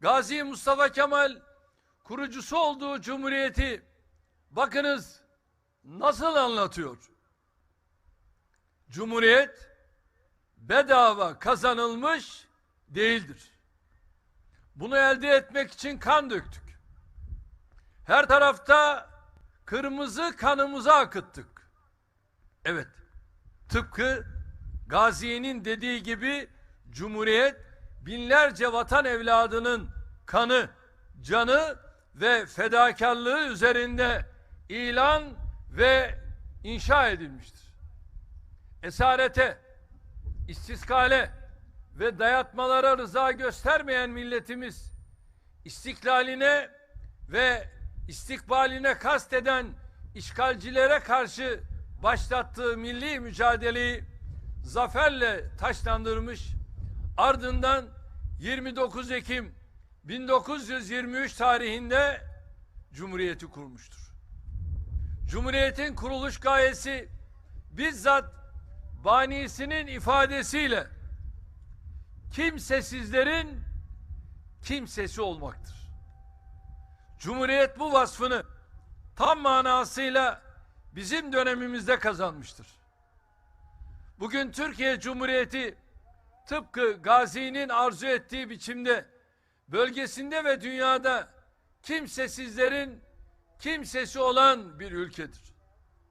Gazi Mustafa Kemal kurucusu olduğu cumhuriyeti bakınız nasıl anlatıyor. Cumhuriyet bedava kazanılmış değildir. Bunu elde etmek için kan döktük. Her tarafta kırmızı kanımızı akıttık. Evet, tıpkı Gazi'nin dediği gibi Cumhuriyet binlerce vatan evladının kanı, canı ve fedakarlığı üzerinde ilan ve inşa edilmiştir. Esarete, istiskale ve dayatmalara rıza göstermeyen milletimiz istiklaline ve istikbaline kasteden işgalcilere karşı başlattığı milli mücadeleyi zaferle taşlandırmış, ardından 29 Ekim 1923 tarihinde Cumhuriyeti kurmuştur. Cumhuriyetin kuruluş gayesi bizzat banisinin ifadesiyle kimsesizlerin kimsesi olmaktır. Cumhuriyet bu vasfını tam manasıyla bizim dönemimizde kazanmıştır. Bugün Türkiye Cumhuriyeti tıpkı Gazi'nin arzu ettiği biçimde bölgesinde ve dünyada kimsesizlerin kimsesi olan bir ülkedir.